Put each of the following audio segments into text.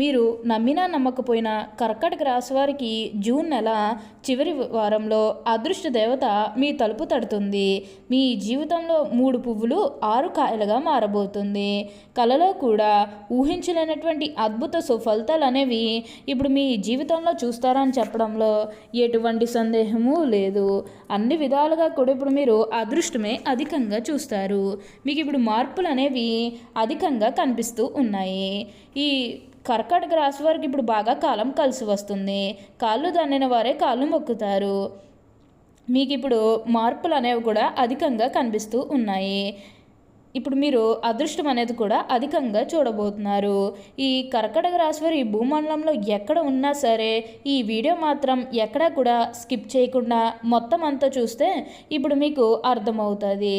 మీరు నమ్మినా నమ్మకపోయినా కర్కటక రాశి వారికి జూన్ నెల చివరి వారంలో అదృష్ట దేవత మీ తలుపు తడుతుంది. మీ జీవితంలో మూడు పువ్వులు ఆరు కాయలుగా మారబోతుంది. కలలో కూడా ఊహించలేనటువంటి అద్భుత సుఫలితాలు అనేవి ఇప్పుడు మీ జీవితంలో చూస్తారని చెప్పడంలో ఎటువంటి సందేహము లేదు. అన్ని విధాలుగా కూడా ఇప్పుడు మీరు అదృష్టమే అధికంగా చూస్తారు. మీకు ఇప్పుడు మార్పులు అనేవి అధికంగా కనిపిస్తూ ఉన్నాయి. ఈ కర్కాటక రాశి వారికి ఇప్పుడు బాగా కాలం కలిసి వస్తుంది. కాళ్ళు దన్నిన వారే కాళ్ళు మొక్కుతారు. మీకు ఇప్పుడు మార్పులు అనేవి కూడా అధికంగా కనిపిస్తూ ఉన్నాయి. ఇప్పుడు మీరు అదృష్టం అనేది కూడా అధికంగా చూడబోతున్నారు. ఈ కర్కటక రాశివారు ఈ భూమండలంలో ఎక్కడ ఉన్నా సరే ఈ వీడియో మాత్రం ఎక్కడా కూడా స్కిప్ చేయకుండా మొత్తం అంతా చూస్తే ఇప్పుడు మీకు అర్థమవుతుంది.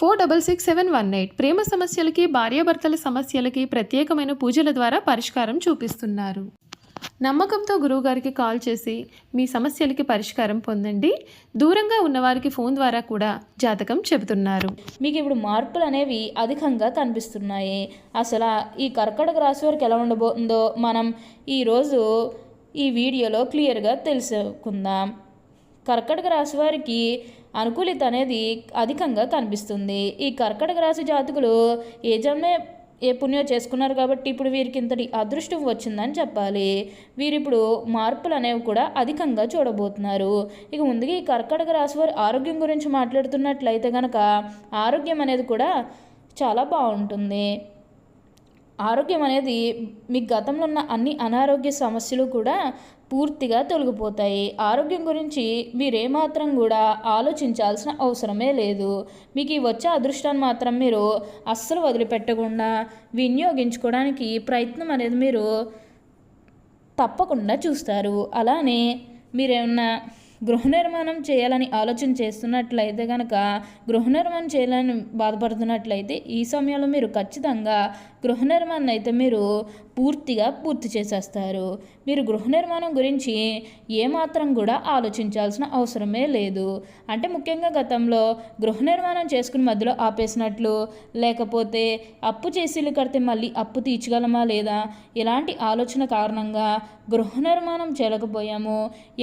four double six seven one eight ప్రేమ సమస్యలకి భార్యాభర్తల సమస్యలకి ప్రత్యేకమైన పూజల ద్వారా పరిష్కారం చూపిస్తున్నారు. నమ్మకంతో గురువుగారికి కాల్ చేసి మీ సమస్యలకి పరిష్కారం పొందండి. దూరంగా ఉన్నవారికి ఫోన్ ద్వారా కూడా జాతకం చెబుతున్నారు. మీకు ఇప్పుడు మార్పులు అనేవి అధికంగా కనిపిస్తున్నాయి. అసలు ఈ కర్కటక రాశి వారికి ఎలా ఉండబోతుందో మనం ఈరోజు ఈ వీడియోలో క్లియర్గా తెలుసుకుందాం. కర్కటక రాశి వారికి అనుకూలిత అనేది అధికంగా కనిపిస్తుంది. ఈ కర్కటక రాశి జాతకులు ఏ జన్మే ఏ పుణ్యం చేసుకున్నారు కాబట్టి ఇప్పుడు వీరికి ఇంతటి అదృష్టం వచ్చిందని చెప్పాలి. వీరిప్పుడు మార్పులు అనేవి కూడా అధికంగా చూడబోతున్నారు. ఇక ముందుగా ఈ కర్కటక రాశి వారి ఆరోగ్యం గురించి మాట్లాడుతున్నట్లయితే కనుక ఆరోగ్యం అనేది కూడా చాలా బాగుంటుంది. ఆరోగ్యం అనేది మీ గతంలో ఉన్న అన్ని అనారోగ్య సమస్యలు కూడా పూర్తిగా తొలగిపోతాయి. ఆరోగ్యం గురించి మీరేమాత్రం కూడా ఆలోచించాల్సిన అవసరమే లేదు. మీకు ఈ వచ్చే అదృష్టాన్ని మాత్రం మీరు అస్సలు వదిలిపెట్టకుండా వినియోగించుకోవడానికి ప్రయత్నం అనేది మీరు తప్పకుండా చూస్తారు. అలానే మీరేమన్నా గృహ నిర్మాణం చేయాలని ఆలోచన చేస్తున్నట్లయితే కనుక గృహ నిర్మాణం చేయాలని బాధపడుతున్నట్లయితే ఈ సమయంలో మీరు ఖచ్చితంగా గృహ నిర్మాణం అయితే మీరు పూర్తిగా పూర్తి చేసేస్తారు. మీరు గృహ నిర్మాణం గురించి ఏమాత్రం కూడా ఆలోచించాల్సిన అవసరమే లేదు. అంటే ముఖ్యంగా గతంలో గృహ నిర్మాణం చేసుకుని మధ్యలో ఆపేసినట్లు లేకపోతే అప్పు చేసిలు కడితే మళ్ళీ అప్పు తీర్చగలమా లేదా? ఇలాంటి ఆలోచన కారణంగా గృహ నిర్మాణం చేయలేకపోయాము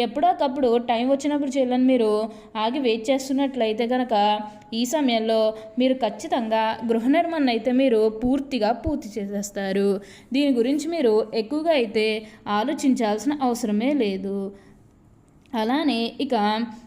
ఎప్పుడోకప్పుడు టైం వచ్చినప్పుడు చెల్లని మీరు ఆగి వెయిట్ చేస్తున్నట్లయితే కనుక ఈ సమయంలో మీరు ఖచ్చితంగా గృహ నిర్మాణం అయితే మీరు పూర్తిగా పూర్తి చేసేస్తారు. దీని గురించి మీరు ఎక్కువగా అయితే ఆలోచించాల్సిన అవసరమే లేదు. అలానే ఇక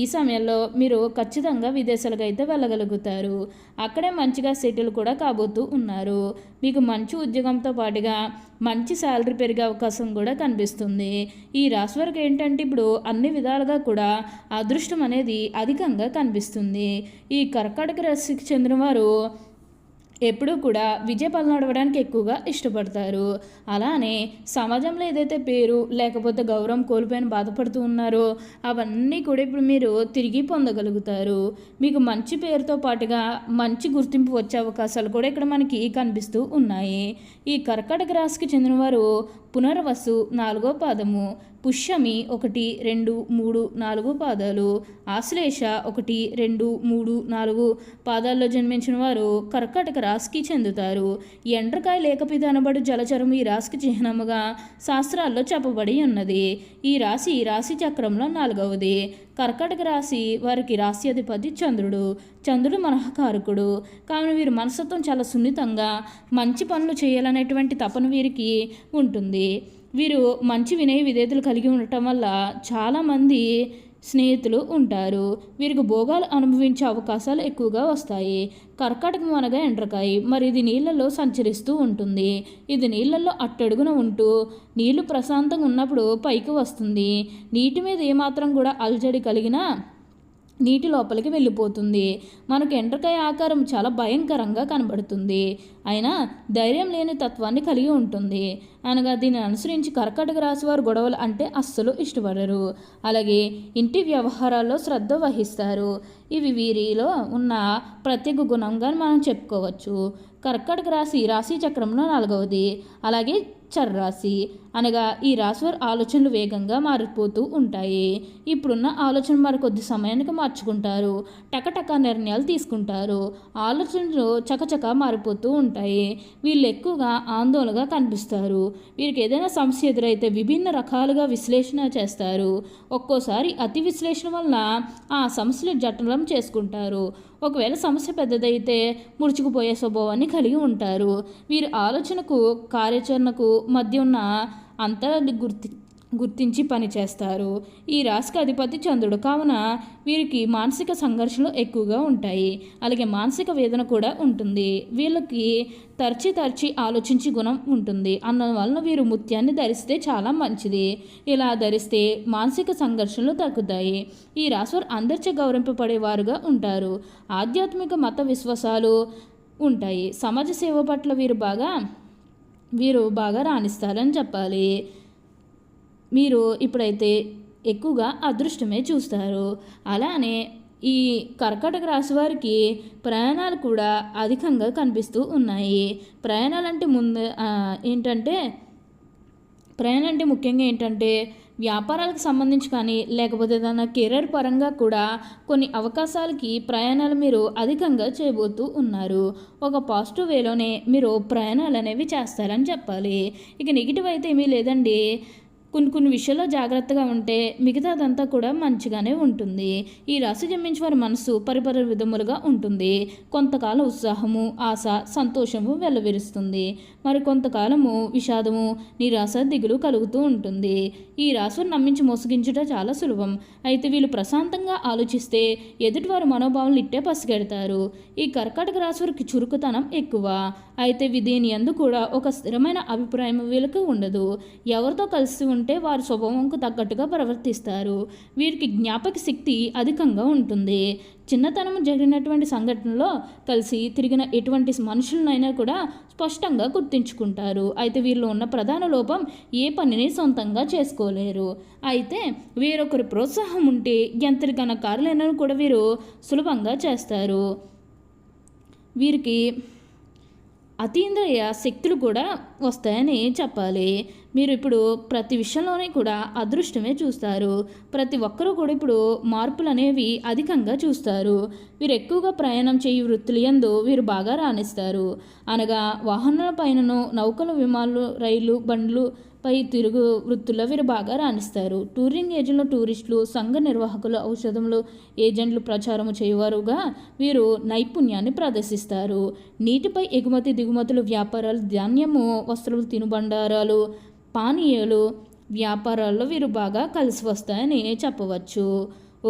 ఈ సమయంలో మీరు ఖచ్చితంగా విదేశాలకు అయితే వెళ్ళగలుగుతారు. అక్కడే మంచిగా సెటిల్ కూడా కాబోతూ ఉన్నారు. మీకు మంచి ఉద్యోగంతో పాటుగా మంచి శాలరీ పెరిగే అవకాశం కూడా కనిపిస్తుంది. ఈ రాశి వరకు ఏంటంటే ఇప్పుడు అన్ని విధాలుగా కూడా అదృష్టం అనేది అధికంగా కనిపిస్తుంది. ఈ కర్కాటక రాశికి చెందిన వారు ఎప్పుడూ కూడా విజయపాలన నడవడానికి ఎక్కువగా ఇష్టపడతారు. అలానే సమాజంలో ఏదైతే పేరు లేకపోతే గౌరవం కోల్పోయిన బాధపడుతూ ఉన్నారో అవన్నీ కూడా ఇప్పుడు మీరు తిరిగి పొందగలుగుతారు. మీకు మంచి పేరుతో పాటుగా మంచి గుర్తింపు వచ్చే అవకాశాలు కూడా ఇక్కడ మనకి కనిపిస్తూ ఉన్నాయి. ఈ కర్కటక రాశికి చెందినవారు పునర్వసు నాలుగో పాదము. పుష్యమి ఒకటి రెండు మూడు నాలుగు పాదాలు. ఆశ్లేష ఒకటి రెండు మూడు నాలుగు పాదాల్లో జన్మించిన వారు కర్కాటక రాశికి చెందుతారు. ఎండ్రకాయ లేకపిత అనబడు జలచరం ఈ రాశికి చిహ్నముగా శాస్త్రాల్లో చెప్పబడి ఉన్నది. ఈ రాశి రాశి చక్రంలో నాలుగవది. కర్కాటక రాశి వారికి రాశి అధిపతి చంద్రుడు. చంద్రుడు మనహకారకుడు కావున వీరి మనస్తత్వం చాలా సున్నితంగా మంచి పనులు చేయాలనేటువంటి తపన వీరికి ఉంటుంది. వీరు మంచి వినయ విధేతలు కలిగి ఉండటం వల్ల చాలామంది స్నేహితులు ఉంటారు. వీరికి భోగాలు అనుభవించే అవకాశాలు ఎక్కువగా వస్తాయి. కర్కాటకం అనగా ఎండ్రకాయ. మరి ఇది నీళ్ళల్లో సంచరిస్తూ ఉంటుంది. ఇది నీళ్ళల్లో అట్టడుగున ఉంటూ నీళ్ళు ప్రశాంతంగా ఉన్నప్పుడు పైకి వస్తుంది. నీటి మీద ఏమాత్రం కూడా అలజడి కలిగినా నీటి లోపలికి వెళ్ళిపోతుంది. మనకు ఎండ్రకాయ ఆకారం చాలా భయంకరంగా కనబడుతుంది. అయినా ధైర్యం లేని తత్వాన్ని కలిగి ఉంటుంది. అనగా దీన్ని అనుసరించి కర్కాటక రాశి వారు గొడవలు అంటే అస్సలు ఇష్టపడరు. అలాగే ఇంటి వ్యవహారాల్లో శ్రద్ధ వహిస్తారు. ఇవి వీరిలో ఉన్న ప్రత్యేక గుణంగా మనం చెప్పుకోవచ్చు. కర్కటక రాశి రాశి చక్రంలో నాలుగవది. అలాగే చర్రాశి అనగా ఈ రాశి వారి ఆలోచనలు వేగంగా మారిపోతూ ఉంటాయి. ఇప్పుడున్న ఆలోచన మరి కొద్ది సమయానికి మార్చుకుంటారు. టకటక నిర్ణయాలు తీసుకుంటారు. ఆలోచనలు చకచక మారిపోతూ ఉంటాయి. వీళ్ళు ఎక్కువగా ఆందోళనగా కనిపిస్తారు. వీరికి ఏదైనా సమస్య ఎదురైతే విభిన్న రకాలుగా విశ్లేషణ చేస్తారు. ఒక్కోసారి అతి విశ్లేషణ వలన ఆ సమస్యలు జటలం చేసుకుంటారు. ఒకవేళ సమస్య పెద్దదైతే ముడుచుకుపోయే స్వభావాన్ని కలిగి ఉంటారు. వీరి ఆలోచనకు కార్యాచరణకు మధ్య ఉన్న అంతరాన్ని గుర్తి గుర్తించి పనిచేస్తారు ఈ రాశికి అధిపతి చంద్రుడు. కావున వీరికి మానసిక సంఘర్షణలు ఎక్కువగా ఉంటాయి. అలాగే మానసిక వేదన కూడా ఉంటుంది. వీళ్ళకి తరచి తరచి ఆలోచించి గుణం ఉంటుంది. అందువలన వీరు ముత్యాన్ని ధరిస్తే చాలా మంచిది. ఇలా ధరిస్తే మానసిక సంఘర్షణలు తగ్గుతాయి. ఈ రాశివారు అందరిచే గౌరవింపబడేవారుగా ఉంటారు. ఆధ్యాత్మిక మత విశ్వాసాలు ఉంటాయి. సమాజ సేవ పట్ల వీరు బాగా వీరు బాగా రాణిస్తారని చెప్పాలి. మీరు ఇప్పుడైతే ఎక్కువగా అదృష్టమే చూస్తారు. అలానే ఈ కర్కాటక రాశి వారికి ప్రయాణాలు కూడా అధికంగా కనిపిస్తూ ఉన్నాయి. ప్రయాణాలు అంటే ముందు ఏంటంటే ప్రయాణం అంటే ముఖ్యంగా ఏంటంటే వ్యాపారాలకు సంబంధించి కానీ లేకపోతే ఏదైనా కెరీర్ పరంగా కూడా కొన్ని అవకాశాలకి ప్రయాణాలు మీరు అధికంగా చేయబోతూ ఉన్నారు. ఒక పాజిటివ్ వేలోనే మీరు ప్రయాణాలు అనేవి చేస్తారని చెప్పాలి. ఇక నెగిటివ్ అయితే ఏమీ లేదండి. కొన్ని కొన్ని విషయాల్లో జాగ్రత్తగా ఉంటే మిగతాదంతా కూడా మంచిగానే ఉంటుంది. ఈ రాశి జన్మించిన వారి మనసు పరిపర విధములుగా ఉంటుంది. కొంతకాలం ఉత్సాహము ఆశ సంతోషము వెల్లవిరుస్తుంది మరి కొంతకాలము విషాదము నిరాశ దిగులు కలుగుతూ ఉంటుంది. ఈ రాశిని నమ్మించి మోసగించుట చాలా సులభం. అయితే వీళ్ళు ప్రశాంతంగా ఆలోచిస్తే ఎదుటివారి మనోభావం ఇట్టే పసిగెడతారు. ఈ కర్కాటక రాశి వారికి చురుకుతనం ఎక్కువ. అయితే దీని ఎందు కూడా ఒక స్థిరమైన అభిప్రాయం వీళ్ళకి ఉండదు. ఎవరితో కలిసి ఉంటే వారి స్వభావంకు తగ్గట్టుగా ప్రవర్తిస్తారు. వీరికి జ్ఞాపక శక్తి అధికంగా ఉంటుంది. చిన్నతనం జరిగినటువంటి సంఘటనలో కలిసి తిరిగిన ఎటువంటి మనుషులనైనా కూడా స్పష్టంగా గుర్తించుకుంటారు. అయితే వీళ్ళు ఉన్న ప్రధాన లోపం ఏ పనిని సొంతంగా చేసుకోలేరు. అయితే వీరొకరి ప్రోత్సాహం ఉంటే ఎంతటికన్నా కార్యాలైనా కూడా వీరు సులభంగా చేస్తారు. వీరికి అతీంద్రియ శక్తులు కూడా వస్తాయని చెప్పాలి. మీరు ఇప్పుడు ప్రతి విషయంలోనే కూడా అదృష్టమే చూస్తారు. ప్రతి ఒక్కరూ కూడా ఇప్పుడు మార్పులు అనేవి అధికంగా చూస్తారు. వీరు ఎక్కువగా ప్రయాణం చేయి వృత్తులు యందు వీరు బాగా రాణిస్తారు. అనగా వాహనాల పైనను నౌకలు విమానాలు రైలు బండ్లు పై తిరుగు వృత్తుల్లో వీరు బాగా రాణిస్తారు. టూరింగ్ ఏజెంట్లు టూరిస్టులు సంఘ నిర్వాహకులు ఔషధములు ఏజెంట్లు ప్రచారము చేయవారుగా వీరు నైపుణ్యాన్ని ప్రదర్శిస్తారు. నీటిపై ఎగుమతి దిగుమతులు వ్యాపారాలు ధాన్యము వస్త్రాలు తినుబండారాలు పానీయాలు వ్యాపారాల్లో వీరు బాగా కలిసి వస్తాయని చెప్పవచ్చు.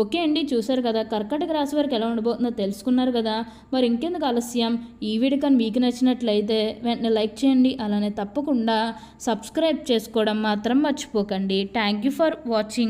ఓకే అండి చూసారు కదా కర్కటక రాశి వారికి ఎలా ఉండబోతుందో తెలుసుకున్నారు కదా. మరి ఇంకెందుకు ఆలస్యం? ఈ వీడియో కానీ మీకు నచ్చినట్లయితే వెంటనే లైక్ చేయండి అలానే తప్పకుండా సబ్స్క్రైబ్ చేసుకోవడం మాత్రం మర్చిపోకండి. Thank you for watching.